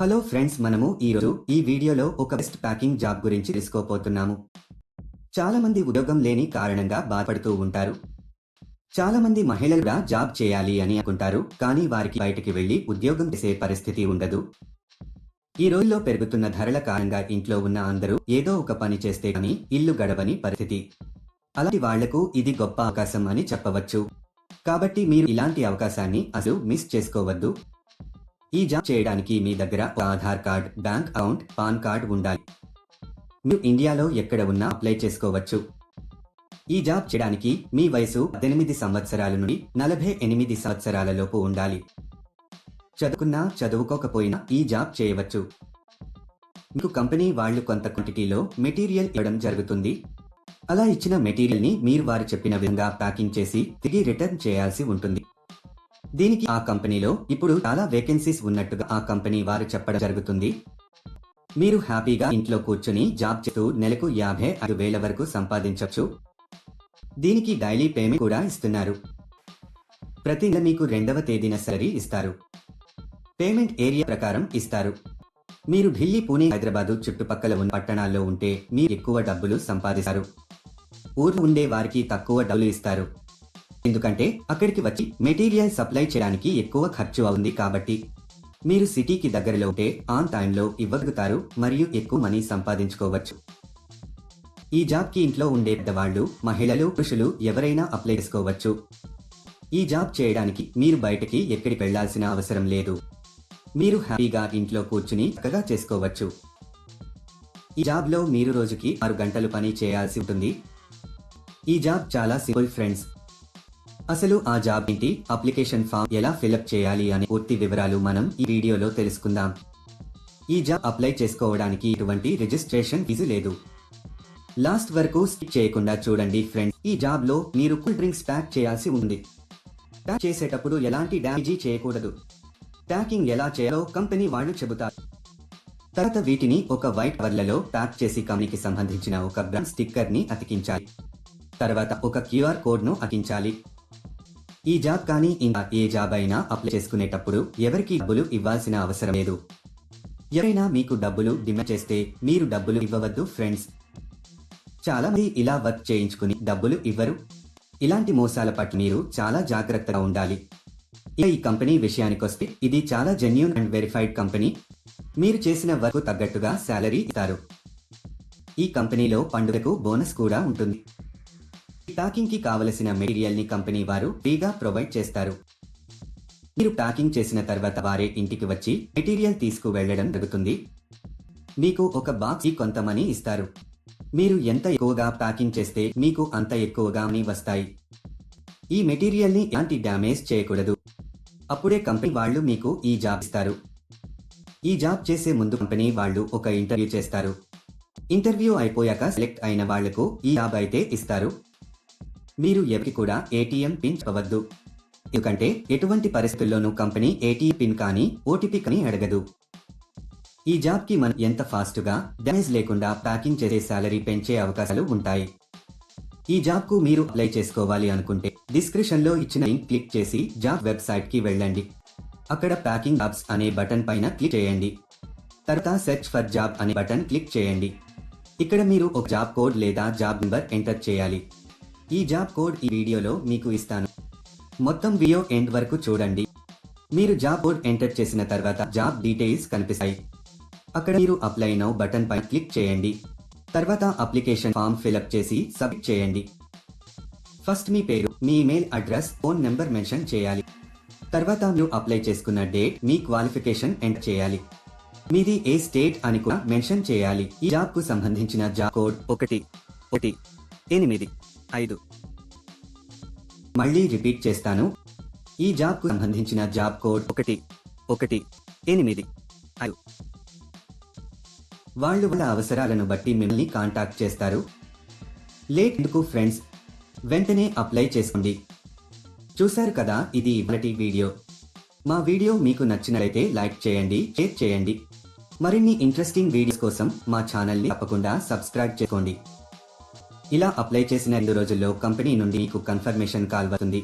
Hello friends మనము ఈరోజు ఈ వీడియోలో ఒక బెస్ట్ ప్యాకింగ్ జాబ్ గురించి తెలుసుకోపోతున్నాము చాలా మంది ఉద్యోగం లేని కారణంగా బాధపడుతూ ఉంటారు. చాలా మంది మహిళలు కూడా జాబ్ చేయాలి అని అనుకుంటారు కానీ వారికి బయటికి వెళ్ళి ఉద్యోగం చేసే పరిస్థితి ఉండదు. ఈ రోజుల్లో పెరుగుతున్న ధరల కారణంగా ఇంట్లో ఉన్న అందరూ ఏదో ఒక పని చేస్తే కానీ ఇల్లు గడవని పరిస్థితి. అలాంటి వాళ్ళకు ఇది గొప్ప అవకాశం అని చెప్పవచ్చు. కాబట్టి మీరు ఇలాంటి అవకాశాన్ని అసలు మిస్ చేసుకోవద్దు. ఈ జాబ్ చేయడానికి మీ దగ్గర ఒక Aadhaar card bank account PAN card ఉండాలి. మీరు ఇండియాలో ఎక్కడ ఉన్నా అప్లై చేసుకోవచ్చు. ఈ జాబ్ చేయడానికి మీ వయసు పద్దెనిమిది సంవత్సరాల నుండి నలభై ఎనిమిది సంవత్సరాల లోపు ఉండాలి. చదువుకున్నా చదువుకోకపోయినా ఈ జాబ్ చేయవచ్చు. మీకు కంపెనీ వాళ్ళు కొంత క్వాంటిటీలో మెటీరియల్ ఇవ్వడం జరుగుతుంది. అలా ఇచ్చిన మెటీరియల్ని మీరు వారు చెప్పిన విధంగా ప్యాకింగ్ చేసి తిరిగి రిటర్న్ చేయాల్సి ఉంటుంది. దీనికి ఆ కంపెనీలో ఇప్పుడు చాలా వేకెన్సీస్ ఉన్నట్టుగా ఆ కంపెనీ వారు చెప్పడం జరుగుతుంది. మీరు హ్యాపీగా ఇంట్లో కూర్చుని జాబ్ చేస్తూ నెలకు యాభై ఐదు వేల వరకు సంపాదించవచ్చు. దీనికి డైలీ పేమెంట్ కూడా ఇస్తున్నారు. ప్రతి నెల మీకు రెండవ తేదీన సరీ ఇస్తారు. పేమెంట్ ఏరియా ప్రకారం ఇస్తారు. మీరు ఢిల్లీ పూణే హైదరాబాదు చుట్టుపక్కల ఉన్న పట్టణాల్లో ఉంటే మీరు ఎక్కువ డబ్బులు సంపాదిస్తారు. ఊర్లో ఉండే వారికి తక్కువ డబ్బులు ఇస్తారు. ఎందుకంటే అక్కడికి వచ్చి మెటీరియల్ సప్లై చేయడానికి ఎక్కువ ఖర్చు అవుతుంది కాబట్టి. మీరు సిటీకి దగ్గరలో ఉంటే ఆన్ టైంలో ఇవ్వగలుగుతారు మరియు ఎక్కువ మనీ సంపాదించుకోవచ్చు. ఈ జాబ్కి ఇంట్లో ఉండే పెద్దవాళ్ళు మహిళలు పురుషులు ఎవరైనా అప్లై చేసుకోవచ్చు. ఈ జాబ్ చేయడానికి మీరు బయటకి ఎక్కడికి వెళ్ళాల్సిన అవసరం లేదు. మీరు హ్యాపీగా ఇంట్లో కూర్చుని చక్కగా చేసుకోవచ్చు. ఈ జాబ్లో మీరు రోజుకి ఆరు గంటలు పని చేయాల్సి ఉంటుంది. ఈ జాబ్ చాలా సింపుల్ ఫ్రెండ్స్. అసలు ఆ జాబ్ ఏంటి? అప్లికేషన్ ఫామ్ ఎలా ఫిలప్ చేయాలి అనే పూర్తి వివరాలు మనం ఈ వీడియోలో తెలుసుకుందాం. ఈ జాబ్ అప్లై చేసుకోవడానికి ఎటువంటి రిజిస్ట్రేషన్ ఫీజు లేదు. లాస్ట్ వరకు స్కిప్ చేయకుండా చూడండి ఫ్రెండ్స్. ఈ జాబ్లో మీరు కూల్ డ్రింక్స్ ప్యాక్ చేయాల్సి ఉంది. ప్యాక్ చేసేటప్పుడు ఎలాంటి డ్యామేజీ చేయకూడదు. ప్యాకింగ్ ఎలా చేయాలో కంపెనీ వాళ్ళు చెబుతారు. తర్వాత వీటిని ఒక వైట్ కవర్లలో ప్యాక్ చేసి కంపెనీకి సంబంధించిన ఒక బ్రాండ్ స్టిక్కర్ని అతికించాలి. తర్వాత ఒక క్యూఆర్ కోడ్ను అతికించాలి. ఈ జాబ్ కానీ ఇంకా ఏ జాబ్ అయినా అప్లై చేసుకునేటప్పుడు ఎవరికి డబ్బులు ఇవ్వాల్సిన అవసరం లేదు. ఎవరైనా మీకు డబ్బులు డిమాండ్ చేస్తే మీరు డబ్బులు ఇవ్వవద్దు ఫ్రెండ్స్. చాలా మంది ఇలా వర్క్ చేయించుకుని డబ్బులు ఇవ్వరు. ఇలాంటి మోసాల పట్ల మీరు చాలా జాగ్రత్తగా ఉండాలి. ఇక ఈ కంపెనీ విషయానికొస్తే ఇది చాలా జెన్యున్ అండ్ వెరిఫైడ్ కంపెనీ. మీరు చేసిన వర్క్ తగ్గట్టుగా శాలరీ ఇస్తారు. ఈ కంపెనీలో పండుగకు బోనస్ కూడా ఉంటుంది. ప్యాకింగ్కి కావలసిన మెటీరియల్ని కంపెనీ వారు ఫ్రీగా ప్రొవైడ్ చేస్తారు. మీరు ప్యాకింగ్ చేసిన తర్వాత వారే ఇంటికి వచ్చి మెటీరియల్ తీసుకు వెళ్ళడం జరుగుతుంది. మీకు ఒక బాక్స్ కొంత మనీ ఇస్తారు. మీరు ఎంత ఎక్కువగా ప్యాకింగ్ చేస్తే మీకు అంత ఎక్కువగా మనీ వస్తాయి. ఈ మెటీరియల్ని ఎలాంటి డ్యామేజ్ చేయకూడదు. అప్పుడే కంపెనీ వాళ్ళు మీకు ఈ జాబ్ ఇస్తారు. ఈ జాబ్ చేసే ముందు కంపెనీ వాళ్ళు ఒక ఇంటర్వ్యూ చేస్తారు. ఇంటర్వ్యూ అయిపోయాక సెలెక్ట్ అయిన వాళ్ళకు ఈ జాబ్ అయితే ఇస్తారు. మీరు ఎవరికి కూడా ఏటీఎం పిన్ చెప్పవద్దు. ఎందుకంటే ఎటువంటి పరిస్థితుల్లోనూ కంపెనీ ఏటీఎం పిన్ కానీ ఓటీపీ కానీ అడగదు. ఈ జాబ్కి మనం ఎంత ఫాస్ట్గా డ్యామేజ్ లేకుండా ప్యాకింగ్ చేసే సాలరీ పెంచే అవకాశాలు ఉంటాయి. ఈ జాబ్కు మీరు అప్లై చేసుకోవాలి అనుకుంటే డిస్క్రిప్షన్లో ఇచ్చిన లింక్ క్లిక్ చేసి జాబ్ వెబ్సైట్కి వెళ్ళండి. అక్కడ ప్యాకింగ్ జాబ్స్ అనే బటన్ పైన క్లిక్ చేయండి. తర్వాత సెర్చ్ ఫర్ జాబ్ అనే బటన్ క్లిక్ చేయండి. ఇక్కడ మీరు ఒక జాబ్ కోడ్ లేదా జాబ్ నెంబర్ ఎంటర్ చేయాలి. ఈ జాబ్ కోడ్ ఈ వీడియోలో మీకు ఇస్తాను. మొత్తం వీడియో ఎండ్ వరకు చూడండి. మీరు జాబ్ కోడ్ ఎంటర్ చేసిన తర్వాత జాబ్ డీటెయిల్స్ కనిపిస్తాయి. అక్కడ మీరు అప్లై నౌ బటన్ పై క్లిక్ చేయండి. తర్వాత అప్లికేషన్ ఫామ్ ఫిలప్ చేసి సబ్మిట్ చేయండి. ఫస్ట్ మీ పేరు మీ email address phone number mention చేయాలి. తర్వాత మీరు అప్లై చేసుకున్న డేట్ మీ క్వాలిఫికేషన్ ఎంటర్ చేయాలి. మీది ఏ స్టేట్ అని కూడా మెన్షన్ చేయాలి. ఈ జాబ్కు సంబంధించిన జాబ్ కోడ్ ఒకటి ఒకటి ఎనిమిది. ఐదు. మళ్ళీ రిపీట్ చేస్తాను. ఈ జాబ్కు సంబంధించిన జాబ్ కోడ్ ఒకటి ఒకటి ఎనిమిది ఐదు. వాళ్ళు వాళ్ళ అవసరాలను బట్టి మిమ్మల్ని కాంటాక్ట్ చేస్తారు. లేట్ ఎందుకు ఫ్రెండ్స్? వెంటనే అప్లై చేసుకోండి. చూశారు కదా ఇది ఇవాళటి వీడియో. మా వీడియో మీకు నచ్చినట్లయితే లైక్ చేయండి షేర్ చేయండి. మరిన్ని ఇంట్రెస్టింగ్ వీడియోస్ కోసం మా ఛానల్ని తప్పకుండా సబ్స్క్రైబ్ చేసుకోండి. ఇలా అప్లై చేసిన రెండు రోజుల్లో కంపెనీ నుండి మీకు కన్ఫర్మేషన్ కాల్ వస్తుంది.